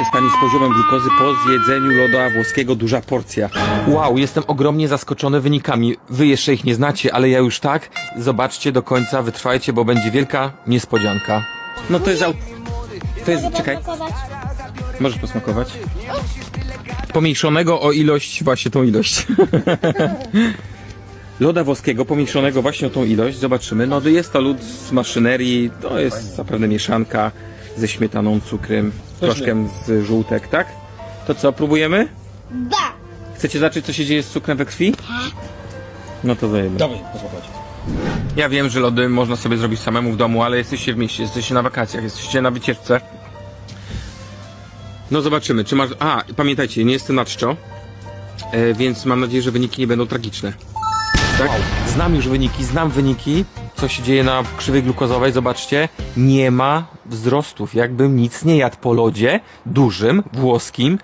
się stanie z poziomem glukozy po zjedzeniu loda włoskiego duża porcja. Wow, jestem ogromnie zaskoczony wynikami. Wy jeszcze ich nie znacie, ale ja już tak. Zobaczcie do końca, wytrwajcie, bo będzie wielka niespodzianka. No to jest... Au... To jest... Czekaj, możesz posmakować. Pomniejszonego o ilość, właśnie tą ilość. Loda włoskiego, pomniejszonego właśnie o tą ilość, zobaczymy. No jest to lód z maszynerii, to jest zapewne mieszanka ze śmietaną, cukrem, troszkę z żółtek, tak? To co, próbujemy? Da. Chcecie zobaczyć, co się dzieje z cukrem we krwi? No to dajemy. Dawaj, posłuchajcie. Ja wiem, że lody można sobie zrobić samemu w domu, ale jesteście w mieście, jesteście na wakacjach, jesteście na wycieczce. No zobaczymy, czy masz... A, pamiętajcie, nie jestem na czczo, e, więc mam nadzieję, że wyniki nie będą tragiczne. Tak? Znam już wyniki, znam wyniki, co się dzieje na krzywej glukozowej, zobaczcie, nie ma wzrostów, jakbym nic nie jadł po lodzie, dużym, włoskim,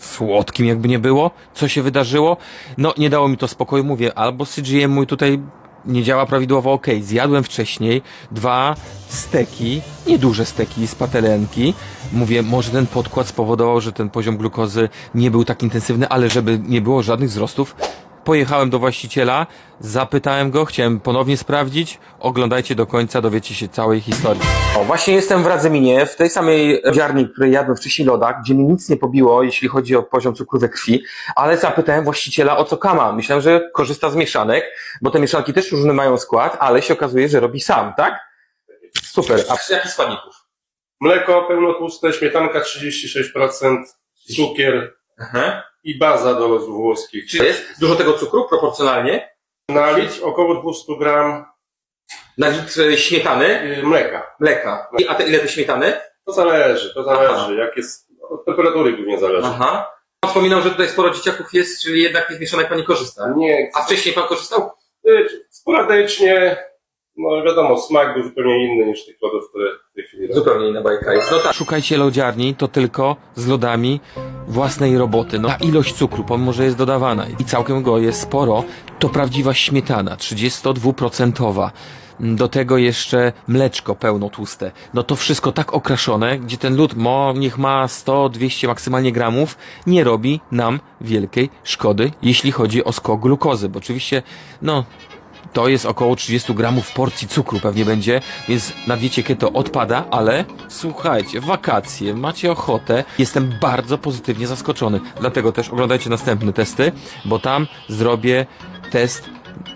słodkim jakby nie było, co się wydarzyło, no nie dało mi to spokoju, mówię, albo CGM mój tutaj nie działa prawidłowo, ok, zjadłem wcześniej dwa steki, nieduże steki z patelenki, mówię, może ten podkład spowodował, że ten poziom glukozy nie był tak intensywny, ale żeby nie było żadnych wzrostów, pojechałem do właściciela, zapytałem go, chciałem ponownie sprawdzić. Oglądajcie do końca, dowiecie się całej historii. O, właśnie jestem w Radzyminie, w tej samej ziarni, której jadłem wcześniej loda, gdzie mi nic nie pobiło, jeśli chodzi o poziom cukru we krwi, ale zapytałem właściciela o co kama. Myślałem, że korzysta z mieszanek, bo te mieszanki też różny mają skład, ale się okazuje, że robi sam, tak? Super. A z jakich składników? Mleko pełnotłuste, śmietanka 36%, cukier Aha. I baza do lodów włoskich. Czy jest dużo tego cukru proporcjonalnie? Na litr około 200 gram Na litr e, śmietany, y, mleka. mleka. I- A te, ile te śmietany? To zależy, to zależy, jak jest, od temperatury głównie zależy. Aha. Wspominał, że tutaj sporo dzieciaków jest, czyli jednak tych mieszanek pan nie korzysta. Nie, A wcześniej pan korzystał? y, sporadycznie, no wiadomo, smak był zupełnie inny niż tych lodów, które w tej chwili robię. Zupełnie inna bajka jest. No tak. Szukajcie lodziarni, to tylko z lodami własnej roboty. No, ta ilość cukru, pomimo że jest dodawana i całkiem go jest sporo, to prawdziwa śmietana, 32%. Do tego jeszcze mleczko pełno tłuste. No to wszystko tak okraszone, gdzie ten lód mo, niech ma 100, 200 maksymalnie gramów, nie robi nam wielkiej szkody, jeśli chodzi o skok glukozy. Bo oczywiście, no, to jest około 30 gramów porcji cukru pewnie będzie, więc na diecie keto odpada, ale słuchajcie, wakacje, macie ochotę. Jestem bardzo pozytywnie zaskoczony. Dlatego też oglądajcie następne testy, bo tam zrobię test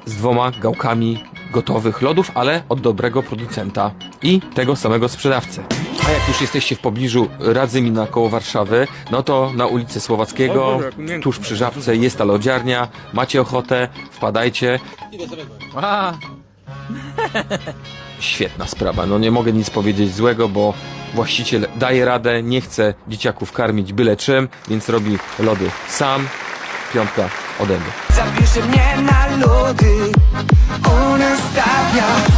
z dwoma gałkami gotowych lodów, ale od dobrego producenta i tego samego sprzedawcy. A jak już jesteście w pobliżu Radzymina koło Warszawy, no to na ulicy Słowackiego, tuż przy Żabce jest ta lodziarnia. Macie ochotę, wpadajcie. Świetna sprawa. No nie mogę nic powiedzieć złego, bo właściciel daje radę, nie chce dzieciaków karmić byle czym, więc robi lody sam. Piątka ode mnie. Zabierze mnie na lody On stawia